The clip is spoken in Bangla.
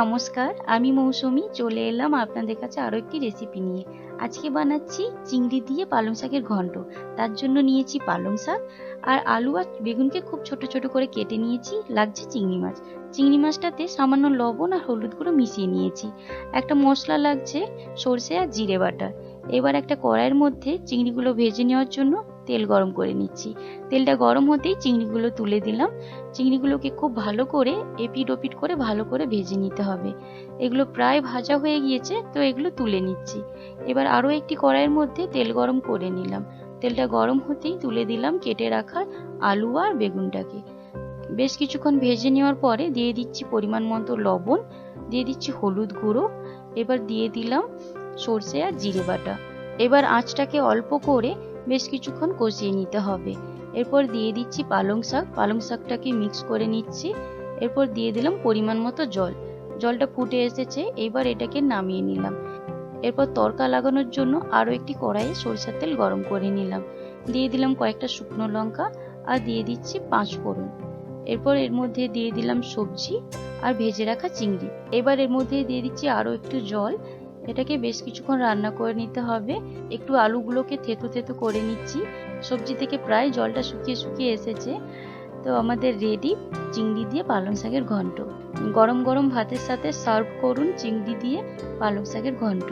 নমস্কার, আমি মৌসুমি, চলে এলাম আপনাদের কাছে আরও একটি রেসিপি নিয়ে। আজকে বানাচ্ছি চিংড়ি দিয়ে পালং শাকের ঘন্ট। তার জন্য নিয়েছি পালং শাক আর আলু আর বেগুনকে খুব ছোট ছোট করে কেটে নিয়েছি, লাগছে চিংড়ি মাছ। চিংড়ি মাছটাতে সামান্য লবণ আর হলুদ গুঁড়ো মিশিয়ে নিয়েছি। একটা মশলা লাগছে সর্ষে আর জিরে বাটা। এবার একটা কড়াইয়ের মধ্যে চিংড়িগুলো ভেজে নেওয়ার জন্য তেল গরম করে নিচ্ছি। তেলটা গরম হতেই চিংড়িগুলো তুলে দিলাম। চিংড়িগুলোকে খুব ভালো করে এপিট ওপিট করে ভালো করে ভেজে নিতে হবে। এগুলো প্রায় ভাজা হয়ে গিয়েছে, তো এগুলো তুলে নিচ্ছি। এবার আরও একটি কড়াইয়ের মধ্যে তেল গরম করে নিলাম। তেলটা গরম হতেই তুলে দিলাম কেটে রাখা আলু আর বেগুনটাকে। বেশ কিছুক্ষণ ভেজে নেওয়ার পরে দিয়ে দিচ্ছি পরিমাণ মতো লবণ, দিয়ে দিচ্ছি হলুদ গুঁড়ো, এবার দিয়ে দিলাম সর্ষে আর জিরে বাটা। এবার আঁচটাকে অল্প করে বেশ কিছুক্ষণ কষিয়ে নিতে হবে। এরপর দিয়ে দিচ্ছি পালং শাক। পালং শাকটাকে মিক্স করে নিচ্ছি। এরপর দিয়ে দিলাম পরিমাণ মতো জল। জলটা ফুটে এসেছে। এবার এটাকে নামিয়ে নিলাম। এরপর তরকা লাগানোর জন্য আরও একটি কড়াইয়ে সরিষার তেল গরম করে নিলাম। দিয়ে দিলাম কয়েকটা শুকনো লঙ্কা আর দিয়ে দিচ্ছি পাঁচ ফোড়ন। এরপর এর মধ্যে দিয়ে দিলাম সবজি আর ভেজে রাখা চিংড়ি। এবার এর মধ্যে দিয়ে দিচ্ছি আরও একটু জল এটাকে বেশ কিছুক্ষণ রান্না করে নিতে হবে। একটু আলুগুলোকে থেতু থেতু করে নিচ্ছি। সবজি থেকে প্রায় জলটা শুকিয়ে শুকিয়ে এসেছে। তো আমাদের রেডি চিংড়ি দিয়ে পালং শাকের ঘন্ট। গরম গরম ভাতের সাথে সার্ভ করুন চিংড়ি দিয়ে পালং শাকের ঘন্ট।